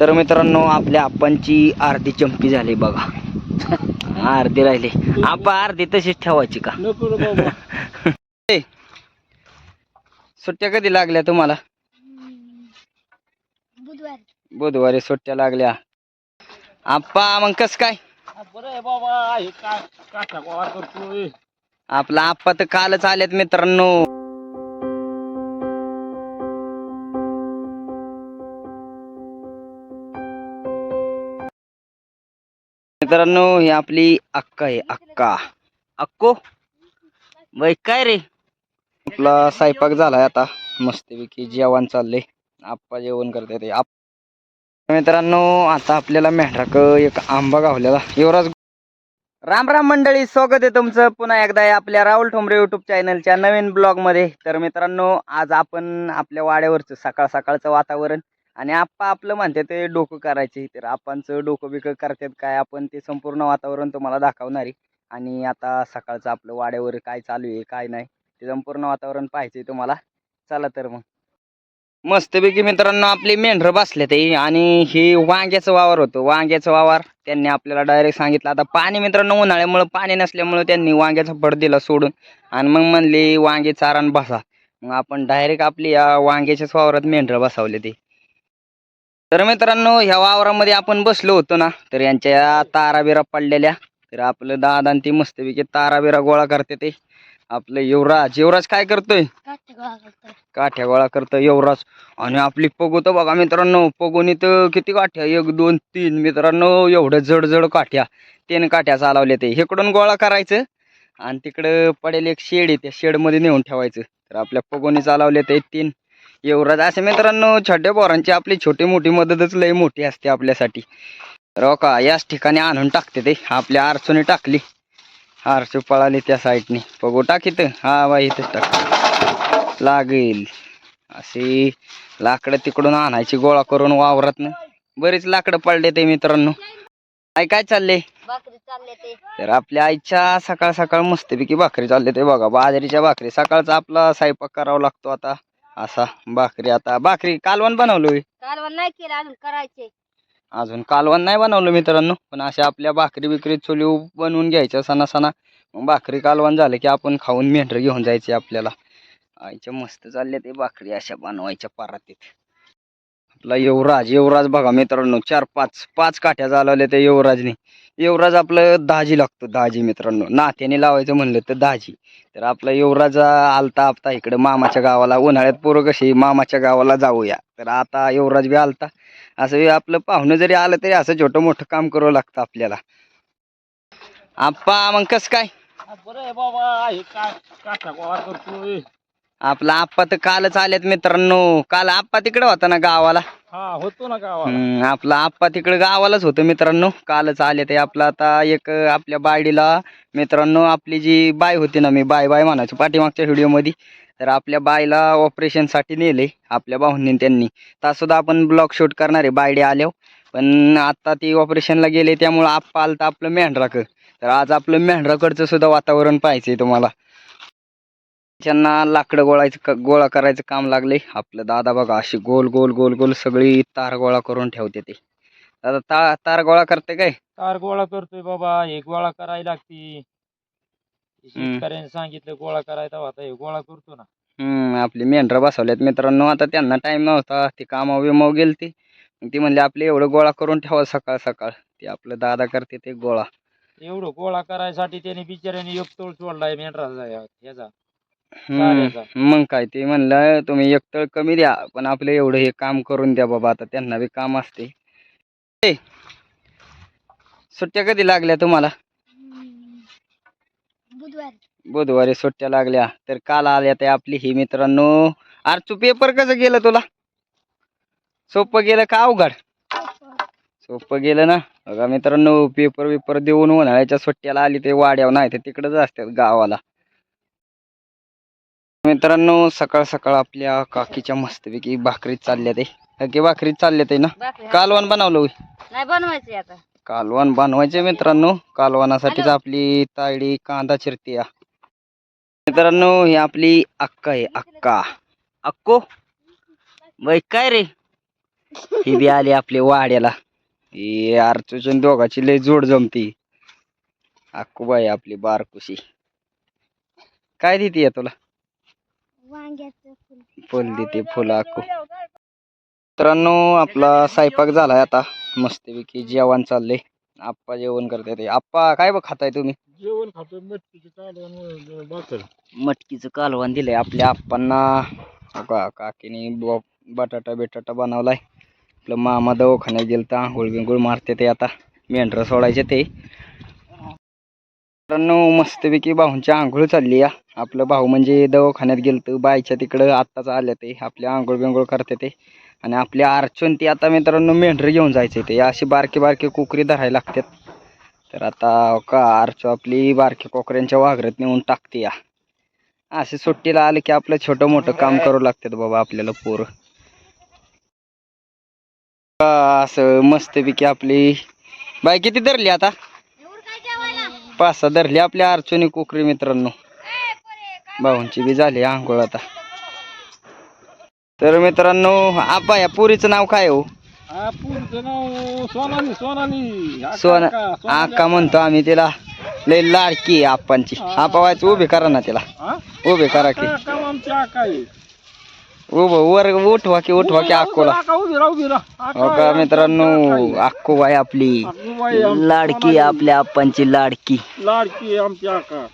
तर मित्रांनो आपल्या आप्पांची अर्धी चंपी झाली बघा अर्धी राहिली आपा अर्धी तशीच ठेवायची का नको रे बाबा ए, सुट्ट्या कधी लागल्या तुम्हाला बुधवार बुधवारी सुट्ट्या लागल्या आप्पा मग कस काय हा, बरं आहे बाबा हे का काटा गोळा करतोय आपला आप्पा तर कालच आलेत मित्रांनो मित्रांनो ही आपली अक्का आहे अक्का. अक्को बाई काय रे? आपला स्वयंपाक झालाय आता. मस्तपैकी जेवण चाललंय. आप्पा जेवण करते ते आप मित्रांनो आता आपल्याला मेंढराक एक आंबा गावलेला. युवराज राम राम मंडळी स्वागत आहे तुमचं. पुन्हा एकदा आपल्या राहुल ठोंबरे युट्यूब चॅनलच्या नवीन ब्लॉगमध्ये. तर मित्रांनो आज आपण आपल्या वाड्यावरचं सकाळ सकाळचं वातावरण आणि आप्पा आपलं म्हणते ते डोकं करायचे. तर आपणचं डोकं बिकं करतात काय आपण ते संपूर्ण वातावरण तुम्हाला दाखवणार. आहे आणि आता सकाळचं आपलं वाड्यावर काय चालू आहे काय नाही ते संपूर्ण वातावरण पाहायचे तुम्हाला. चला तर मग. मस्तपैकी मित्रांनो आपली मेंढरं बसले ते. आणि हे वांग्याचं वावर होतं. वांग्याचं वावर त्यांनी आपल्याला डायरेक्ट सांगितलं. आता पाणी मित्रांनो उन्हाळ्यामुळं पाणी नसल्यामुळं त्यांनी वांग्याचा फड दिला सोडून. आणि मग म्हणले वांगे चारण बसा. मग आपण डायरेक्ट आपली या वांग्याच्याच वावरात मेंढरं बसावले ते. तर मित्रांनो ह्या वावरामध्ये आपण बसलो होतो ना तर यांच्या तारा बिरा पडलेल्या. तर आपलं दादा आणि ती मस्तपैकी तारा बिरा गोळा करते ते. आपलं युवराज युवराज काय करतोय? काटे गोळा करतो काठ्या गोळा करतं युवराज. आणि आपली पगो तर बघा मित्रांनो पगोनी तर किती काठ्या? एक दोन तीन मित्रांनो एवढं जड जड काठ्या. तीन काठ्या चालवल्या ते. इकडून गोळा करायचं आणि तिकडं पडेल एक शेड आहे त्या शेडमध्ये नेऊन ठेवायचं. तर आपल्या पगोनी चालवले ते तीन. युवराज असे मित्रांनो छोट्या पोरांची आपली छोटी मोठी मदतच लई मोठी असते आपल्यासाठी. तर का याच ठिकाणी आणून टाकते ते. आपल्या आरसूने टाकली. आरसू पळाली त्या साईडने. पगो टाकीत हा बाई इथंच टाक. लागेल. असे लाकडं तिकडून आणायची गोळा करून वावरातनं. बरीच लाकडं पडले ते मित्रांनो. काय काय चालले तर आपल्या आईच्या सकाळ सकाळ मस्तपैकी भाकरी चालले ते बघा. बाजरीच्या भाकरी. सकाळचा आपला स्वयंपाक करावा लागतो आता. असा भाकरी आता. भाकरी कालवण बनवलोय. कालवण नाही केलं अजून करायचे. अजून कालवण नाही बनवलं मित्रांनो पण अशा आपल्या भाकरी बिकरी चुली बनवून घ्यायच्या सणा सणा मग भाकरी कालवण झालं की आपण खाऊन मेंढर घेऊन जायचे आपल्याला. आईच्या मस्त चालल्या ते भाकरी अशा बनवायच्या परातीत. आपला युवराज युवराज बघा मित्रांनो चार पाच पाच काठ्या चालवल्या त्या युवराजने. युवराज आपलं दहाजी लागतो दहाजी मित्रांनो. नात्याने लावायचं म्हणलं तर दहाजी. तर आपला युवराज आलता आपता इकडं मामाच्या गावाला. उन्हाळ्यात पोरं कशी मामाच्या गावाला जाऊया. तर आता युवराज बी आलता. असं आपलं पाहुणं जरी आलं तरी असं छोटं मोठं काम करावं लागतं आपल्याला. आप्पा मग कसं काय? बरं आहे बाबा हे काय? करतोय. आपला आप्पा तर कालच आलेत मित्रांनो. काल आप्पा तिकडे होता ना गावाला? हा होतो ना गावाला. हम्म, आपला आप्पा तिकडे गावालाच होतं मित्रांनो. कालच आले ते आपलं आता एक आपल्या बायडीला. मित्रांनो आपली जी बाय होती ना मी बाय बाय म्हणायचो पाठीमागच्या व्हिडिओमध्ये. तर आपल्या बायला ऑपरेशनसाठी नेले आपल्या भाऊंनी त्यांनी. सुद्धा आपण ब्लॉग शूट करणार आहे बायडे आल्यावर. पण आता ती ऑपरेशनला गेले त्यामुळं आप्पा आलं तर आपलं मेंढराक तर आज आपलं मेंढराकडचं सुद्धा वातावरण पाहिजे तुम्हाला. त्यांना लाकडं गोळायचं क- गोळा करायचं काम लागले आपलं दादा बघा अशी गोल गोल गोल गोल सगळी तार गोळा करून ठेवते ते. दादा ता तार गोळा करते काय? तार गोळा करतोय बाबा हे गोळा करायला लागती. शेतकऱ्याने सांगितलं गोळा करायचा होता हे गोळा करतो ना. हम्म आपली मेंढरं बसवल्यात मित्रांनो आता त्यांना टाइम नव्हता ते कामाव बिमाव गेलती. मग ती म्हणले आपले एवढं गोळा करून ठेवा सकाळ सकाळ. ते आपलं दादा करते ते गोळा. एवढं गोळा करायसाठी त्याने बिचाऱ्याने एक तोळ सोडलाय मेंढराचा ह्याचा. हम्म. मग काय ते म्हणलं तुम्ही एक तळ कमी द्या पण आपलं एवढं हे काम करून द्या बाबा आता त्यांना बी काम असते. ए, सुट्ट्या कधी लागल्या तुम्हाला? बुधवार. बुधवारी सुट्ट्या लागल्या तर काल आल्या त्या आपली ही मित्रांनो. अरे तू पेपर कसं गेलं तुला? सोपं गेलं का अवघड? सोपं गेलं ना. बघा मित्रांनो पेपर बिपर देऊन उन्हाळ्याच्या सुट्ट्याला आली ते वाड्यावर नाही ते तिकडंच असतात गावाला. मित्रांनो सकाळ सकाळ आपल्या काकीच्या मस्तपैकी भाकरीत चालल्या ते काकी भाकरीत चालल्या ते ना? भाकरी हा. कालवण बनवलं होय. नाही बनवायचे आता. कालवण बनवायचे मित्रांनो. कालवणासाठीच आपली तायडी कांदा चिरते या. मित्रांनो ही आपली अक्का आहे अक्का. अक्को बाई काय रे? ही बी आली आपली वाड्याला. ही अर्चूच्या दोघाची लय जोड जमती. अक्कूबाई आपली बारकुशी. काय देते तुला? फुल. देते फुल अक्कू मित्रांनो आपला स्वयंपाक झालाय आता. मस्तपैकी जेवण चाललंय. आप्पा जेवण करते ते आप्पा काय बघ खाताय तुम्ही? जेवण खातो मटकीचे कालवण भाकर. मटकीचं कालवण दिलंय आपल्या आप्पांना. हो का काकीने ब- बटाटा बिटाटा बनवलाय. आपलं मामा दवाखान्यात गेलं तर आंघोळ बिंघोळ मारते ते आता. मेंढरं सोडायचे ते. मित्रांनो मस्तपैकी भाऊंची आंघोळ चालली या आपलं भाऊ म्हणजे दवाखान्यात गेलं तर बायच्या तिकडं आत्ताच आल्या ते. आपल्या आंघोळ बिंघोळ करते ते. आणि आपल्या अर्चून ती आता मित्रांनो मेंढरं घेऊन जायचे ते. अशी बारकी बारकी कोकरी धरायला लागतात. तर आता का अर्चू आपली बारकी कोकऱ्यांच्या वाघरात नेऊन टाकते या. असे सुट्टीला आले की आपलं छोटं मोठं काम करू लागतात बाबा आपल्याला पोरं. का असं मस्तपैकी आपली बाय किती धरली आता? पाच सहा धरली आपल्या अर्चुनी कोकरी मित्रांनो. भाऊंची बी झाली आंघोळ आता. तर मित्रांनो आपा या पुरीचं नाव काय हो? पुढचं नाव सोनाली सोनाली. सोना आका म्हणतो आम्ही तिला. लय लाडकी आहे आप्पांची. आपा व्हायचं उभी करा ना तिला? उभी करा की काका आमची आका आहे उभं वर उठवा की उठवा की अक्कोला हो का मित्रांनो अक्को बाई आपली. लाडकी आपल्या आप्पांची लाडकी. लाडकी आमची आका.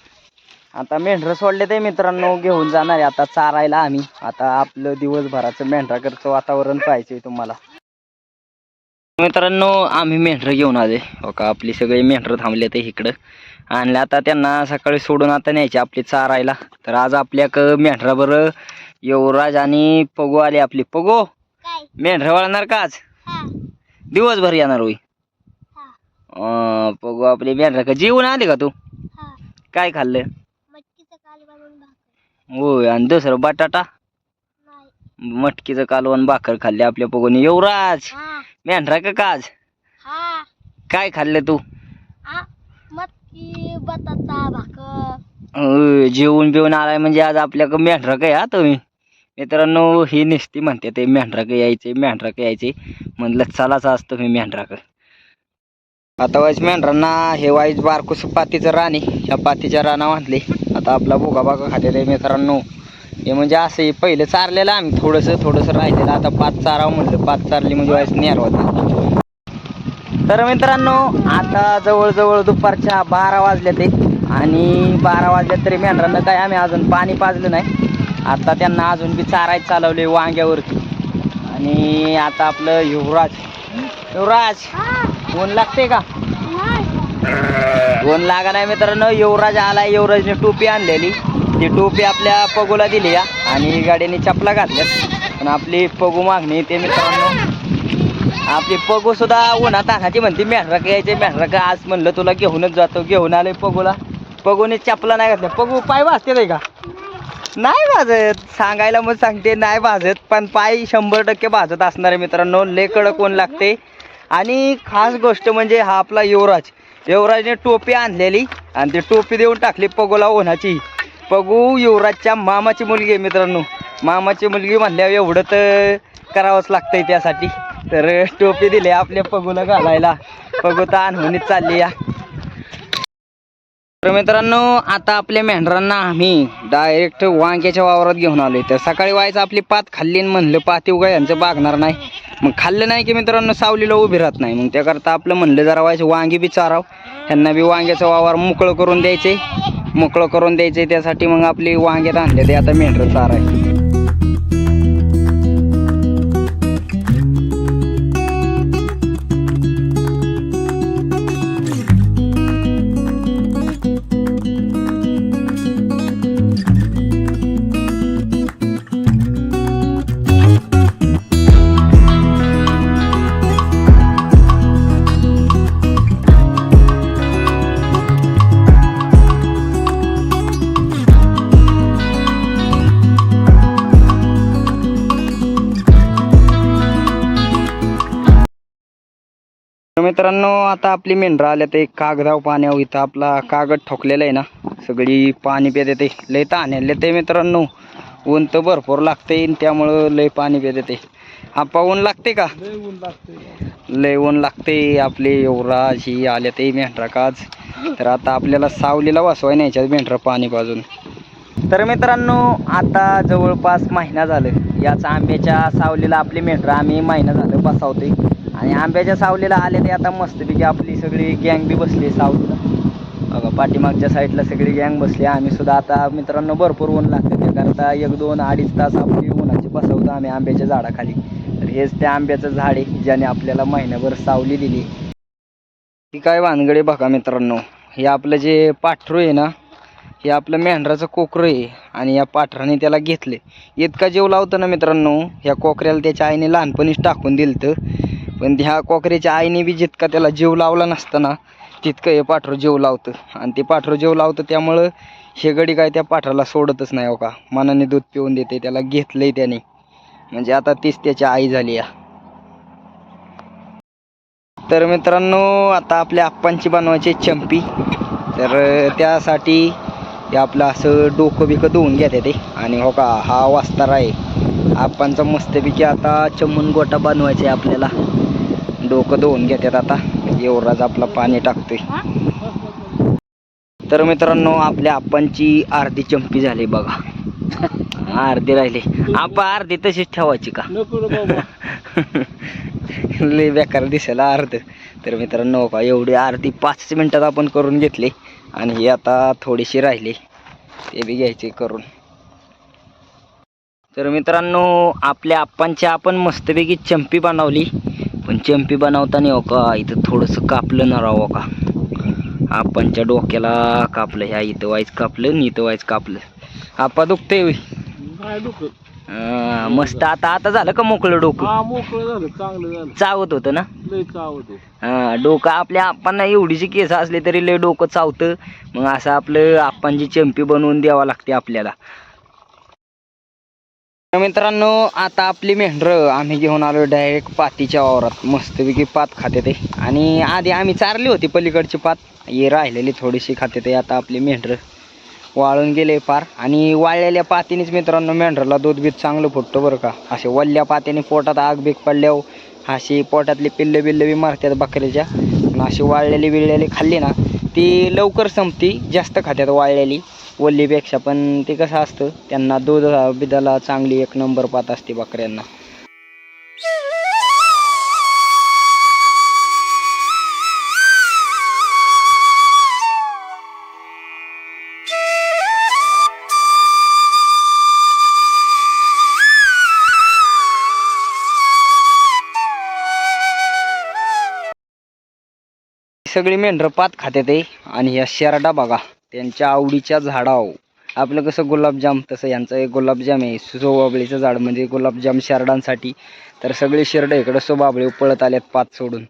आता मेंढरं सोडले ते मित्रांनो घेऊन जाणार आहे आता चारायला आम्ही. आता आपलं दिवसभराचं मेंढराकडचं वातावरण पाहिजे तुम्हाला. मित्रांनो आम्ही मेंढरं घेऊन आले हो का आपली सगळी मेंढरं थांबले ते इकडं. आणले आता त्यांना सकाळी सोडून आता न्यायचे आपली चारायला. तर आज आपल्याक मेंढराबर युवराज आणि पगो आले आपली. पगो मेंढरं वळणार का आज? दिवसभर येणार होई हा. पगो आपली मेंढरा का जेवून आली का तू? हा. काय खाल्लं? होय आणि दुसरं बटाटा? मटकीचं कालवण भाकर खाल्ली आपल्या पगोनी. युवराज हा. मेंढरा का काज हा. काय खाल्ले तू? बटाटा भाकर. जेवून बिवून आलाय म्हणजे आज आपल्याकडं मेंढरा काय हा तुम्ही? मित्रांनो ही निस्ती म्हणते ते मेंढराक यायचे मेंढराक यायचे. म्हणलं चलाच असतो मी मेंढरा आता वाईस मेंढरांना हे वाईस बारकुस पातीचं राणी ह्या पातीच्या राणा बांधले आता आपला भोगा बागा खाते मित्रांनो. हे म्हणजे असं हे पहिलं चारलेलं आम्ही थोडंसं थोडंसं राहिलेलं. आता पाच चारावं म्हणलं पाच चारली म्हणजे वाईस नेर होता तर मित्रांनो आता जवळजवळ दुपारच्या बारा वाजले ते. आणि बारा वाजल्या तरी मेंढरांना काय आम्ही अजून पाणी पाजलं नाही. आता त्यांना अजून बी चारायच चालवले वांग्यावरती. आणि आता आपलं युवराज. युवराज ऊन लागते का? ऊन लागा नाही मित्रांनो युवराज आलाय. युवराजने टोपी आणलेली. ती टोपी आपल्या पगूला दिली या. आणि गाडीने चपला घातल्यात पण आपली पगू मागणी ते मित्रांनो आपली पगू सुद्धा उन्हा तानाची म्हणते मेढरक यायचे मेढरक आज म्हणलं तुला घेऊनच जातो. घेऊन आलोय पगूला. पगूने चपला नाही घातल्या. पगू पाय वाचते का? नाही भाजत. सांगायला मग सांगते नाही भाजत. पण पाय शंभर टक्के भाजत असणार आहे मित्रांनो. लय कडक लागते. आणि खास गोष्ट म्हणजे हा आपला युवराज. युवराजने टोपी आणलेली आणि ती टोपी देऊन टाकली पगूला ओनाची. पगू युवराजच्या मामाची मुलगी आहे मित्रांनो. मामाची मुलगी म्हणल्यावर एवढं तर करावंच लागतंय त्यासाठी. तर टोपी दिली आपल्या पगूला घालायला. पगू तर आणहुनीच चालली या. तर मित्रांनो आता आपल्या मेंढरांना आम्ही डायरेक्ट वांग्याच्या वावरात घेऊन आलोय. तर सकाळी व्हायचं आपली पात खाल्ली आणि म्हणलं पाती उगा यांचं बागणार नाही. मग खाल्लं नाही की मित्रांनो सावलीला उभी राहत नाही. मग त्याकरता आपलं म्हणलं जरा व्हायचं वांगी बी चाराव. ह्यांना बी वांग्याचं वावर मोकळं करून द्यायचे मोकळं करून द्यायचे त्यासाठी मग आपली वांग्यात आणले ते आता मेंढरं चाराय तर मित्रांनो आता आपली मेंढरं आल्या ते कागदाव पाण्यावर इथं आपला कागद ठोकलेला आहे ना. सगळी पाणी पिते ते लय ताण आणले ते मित्रांनो. ऊन तर भरपूर लागते त्यामुळं लय पाणी पिते ते आपा ऊन लागते का? लय ऊन लागते. आपले युवराज ही आले ते मेंढरा काज तर आता आपल्याला सावलीला वाचवाय न्यायच्यात मेंढरा पाणी पाजून. तर मित्रांनो आता जवळपास महिना झालं. याच आंब्याच्या सावलीला आपली मेंढरा आम्ही महिना झालं बसावतोय. आणि आंब्याच्या सावलीला आले ते आता मस्तपैकी आपली सगळी गँग बी बसली सावलीला. बघा पाठीमागच्या साईडला सगळी गँग बसली आम्ही सुद्धा आता मित्रांनो भरपूर ऊन लागतं त्याकरता एक दोन अडीच तास आपली उन्हाची बसवतो आम्ही आंब्याच्या झाडाखाली. तर हेच त्या आंब्याचं झाड आहे ज्याने आपल्याला महिन्याभर सावली दिली. ती काय वानगडे बघा मित्रांनो. हे आपलं जे पाठरू आहे ना हे आपलं मेंढराचं कोकरं आहे आणि या पाठराने त्याला घेतले इतका जीव लावतो ना मित्रांनो ह्या कोकऱ्याला त्याच्या आईने लहानपणीच टाकून दिलं तर पण ह्या कोकऱ्याच्या आईने बी जितका त्याला जीव लावला नसताना तितकं हे पाठरं जीव लावतं. आणि ते पाठरं जीव लावतं त्यामुळं हे गडी काय त्या पाठराला सोडतच नाही हो का. मनाने दूध पिऊन देते त्याला घेतलंय त्याने. म्हणजे आता तीच त्याची आई झाली या. तर मित्रांनो आता आपल्या आप्पांची बनवायची चंपी. तर त्यासाठी हे आपलं असं डोकं बिकं धुवून घेते ते. आणि हो का हा वास्तार आहे आप्पांचा मस्तपैकी आता चमून गोटा बनवायचा आहे आपल्याला. डोकं धुवून घेतात आता. एवढाच आपला पाणी टाकतोय. तर मित्रांनो आपल्या आप्पांची अर्धी चंपी झाली बघा. अर्धी राहिली. आपा अर्धी तशीच ठेवायची का? लय बेकार दिसायला अर्ध. तर मित्रांनो का एवढी अर्धी पाच मिनिटात आपण करून घेतली. आणि ही आता थोडीशी राहिली. ते बी घ्यायची करून. तर मित्रांनो आपल्या आप्पांची आपण मस्तपैकी चंपी बनवली. पण चंपी बनवताना हो का इथं थोडंसं कापलं ना राव का. आप्पांच्या डोक्याला कापलं ह्या इथं वाईच कापलं आणि इथं वाईच कापलं. आप्पा दुखतंय मस्त आता आता झालं का मोकळं डोकं? मोकळं झालं चांगलं झालं. चावत होतं ना? लय चावत हा डोकं आपल्या आप्पांना एवढीची केस असली तरी लय डोकं चावतं. मग असं आपलं आप्पांची चंपी बनवून द्यावं लागते आपल्याला. मित्रांनो आता आपली मेंढरं आम्ही घेऊन आलो डायरेक्ट पातीच्या वावरात. मस्तपैकी पात खाते ते. आणि आधी आम्ही चारली होती पलीकडची पात. हे राहिलेली थोडीशी खाते ते आता आपली मेंढरं वाळून गेले फार आणि वाळलेल्या पातीनेच मित्रांनो मेंढरला दूध बीत चांगलं फुटतं बरं का. असे वल्ल्या पात्याने पोटात आग बीक पडल्यावर अशी पोटातली पिल्लं बिल्लं बी मारतात बकरीच्या. आणि अशी वाळलेली बिळलेली खाल्ली ना ती लवकर संपती. जास्त खात्यात वाळलेली. वल्लीपेक्षा पण ते कसं असतं त्यांना दूध बिदाला चांगली एक नंबर पात असते बकऱ्यांना. सगळी मेंढरं पात खाते ते आणि या शेरडा बघा त्यांच्या आवडीच्या झाडाव. आपलं कसं गुलाबजाम तसं यांचं एक गुलाबजाम आहे. सोबाबळीचं झाड म्हणजे गुलाबजाम शेरडांसाठी. तर सगळी शेरडं इकडं सोबाबळी पळत आल्यात पात सोडून.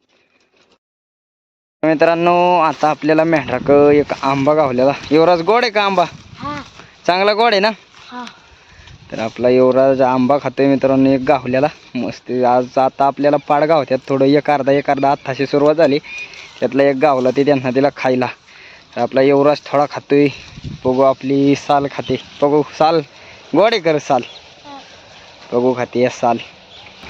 मित्रांनो आता आपल्याला मेंढराक एक आंबा गावलेला. युवराज गोड आहे का आंबा? चांगला गोड आहे ना? तर आपला युवराज आंबा खातोय मित्रांनो एक गावलेला. मस्त आज आता आपल्याला पाड गावत्यात थोडं एक अर्धा एक अर्धा आत्ताशी सुरुवात झाली. त्यातला एक गावला ते त्यांना दिला खायला. आपला युवराज थोडा खातोय. बघू आपली साल खाते. बघू साल. गोड कर साल बघू खाते साल.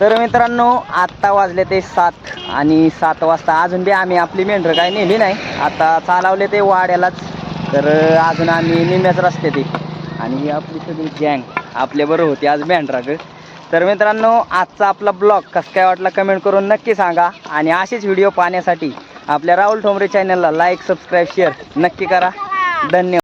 तर मित्रांनो आत्ता वाजले ते सात आणि सात वाजता अजून बी आम्ही आपली मेंढरं काय नेली नाही. आता चालवले ते वाड्यालाच. तर अजून आम्ही निम्याच रस्ते ते आणि ही आपली सगळी गँग आपल्याबरोबर होती आज मेंढराक तर मित्रांनो आजचा आपला ब्लॉग कसं काय वाटला कमेंट करून नक्की सांगा. आणि असेच व्हिडिओ पाहण्यासाठी आपल्या राहुल ठोंबरे चॅनलला लाईक सबस्क्राईब शेअर नक्की करा. धन्यवाद.